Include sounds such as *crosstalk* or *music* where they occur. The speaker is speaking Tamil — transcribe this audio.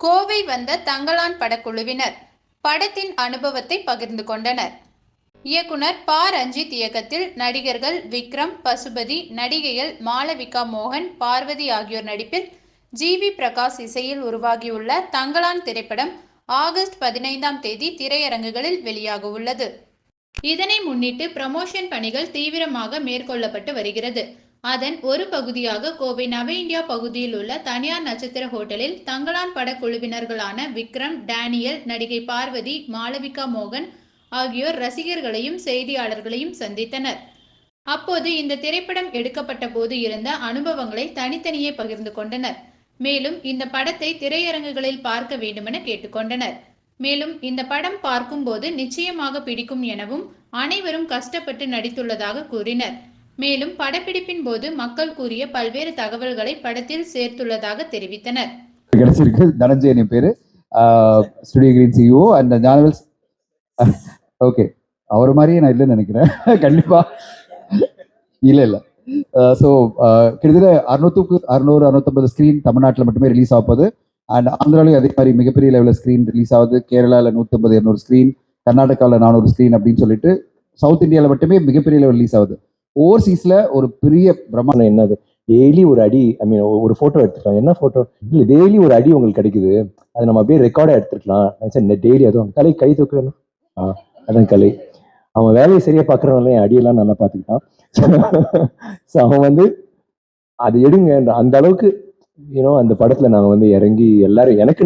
கோவை வந்த தங்கலான் படக்குழுவினர் படத்தின் அனுபவத்தை பகிர்ந்து கொண்டனர். இயக்குனர் ப. ரஞ்சித் இயக்கத்தில் நடிகர்கள் விக்ரம் பசுபதி நடிகைகள் மாளவிகா மோகன் பார்வதி ஆகியோர் நடிப்பில் ஜி. வி. பிரகாஷ் இசையில் உருவாகியுள்ள தங்கலான் திரைப்படம் ஆகஸ்ட் பதினைந்தாம் தேதி திரையரங்குகளில் வெளியாக உள்ளது. இதனை முன்னிட்டு ப்ரமோஷன் பணிகள் தீவிரமாக மேற்கொள்ளப்பட்டு வருகிறது. அதன் ஒரு பகுதியாக கோவை நவ இந்தியா பகுதியில் உள்ள தனியார் நட்சத்திர ஹோட்டலில் தங்களான் படக்குழுவினர்களான விக்ரம் டேனியல் நடிகை பார்வதி மாளவிகா மோகன் ஆகியோர் ரசிகர்களையும் செய்தியாளர்களையும் சந்தித்தனர். அப்போது இந்த திரைப்படம் எடுக்கப்பட்ட போது இருந்த அனுபவங்களை தனித்தனியே பகிர்ந்து கொண்டனர். மேலும் இந்த படத்தை திரையரங்குகளில் பார்க்க வேண்டுமென கேட்டுக்கொண்டனர். மேலும் இந்த படம் பார்க்கும்போது நிச்சயமாக பிடிக்கும் எனவும் அனைவரும் கஷ்டப்பட்டு நடித்துள்ளதாக கூறினர். மேலும் படப்பிடிப்பின் போது மக்கள் கூறிய பல்வேறு தகவல்களை படத்தில் சேர்த்துள்ளதாக தெரிவித்தனர். கிடைச்சிருக்கு. தனஞ்சயன் பேரு. ஸ்டுடியோ கிரீன் சிஓ அண்ட் ஜானவல்ஸ் ஓகே அவர் மாதிரியே நான் இல்லைன்னு நினைக்கிறேன். *laughs* கண்டிப்பா. இல்லை இல்லை. ஸோ கிட்டத்தட்ட அறுநூத்துக்கு அறுநூறு அறுநூத்தம்பது ஸ்க்ரீன் தமிழ்நாட்டில் மட்டுமே ரிலீஸ் ஆகுது அண்ட் ஆந்திராலையும் அதே மாதிரி மிகப்பெரிய லெவலில் ஸ்க்ரீன் ரிலீஸ் ஆகுது. கேரளாவில் நூற்றம்பது இரநூறு ஸ்க்ரீன் கர்நாடகாவில் நானூறு ஸ்க்ரீன் அப்படின்னு சொல்லிட்டு சவுத் இந்தியாவில் மட்டுமே மிகப்பெரிய லெவல் ரிலீஸ் ஆகுது. ஓவர்சீஸில் ஒரு பெரிய பிரம்மா என்னது? டெய்லி ஒரு அடி ஐ மீன் ஒரு போட்டோ எடுத்துக்கலாம். என்ன போட்டோ இல்லை டெய்லி ஒரு அடி உங்களுக்கு கிடைக்குது. அதை நம்ம அப்படியே ரெக்கார்டாக எடுத்துக்கலாம் சரி டெய்லி அதுவும் கலை கை தூக்கணும் ஆ அதான் கலை. அவன் வேலையை சரியா என் அடியெல்லாம் நல்லா பார்த்துக்கிட்டான். ஸோ அவன் வந்து அது எடுங்க. அந்த அளவுக்கு யூனோ அந்த படத்துல நாங்கள் வந்து இறங்கி எல்லாரும் எனக்கு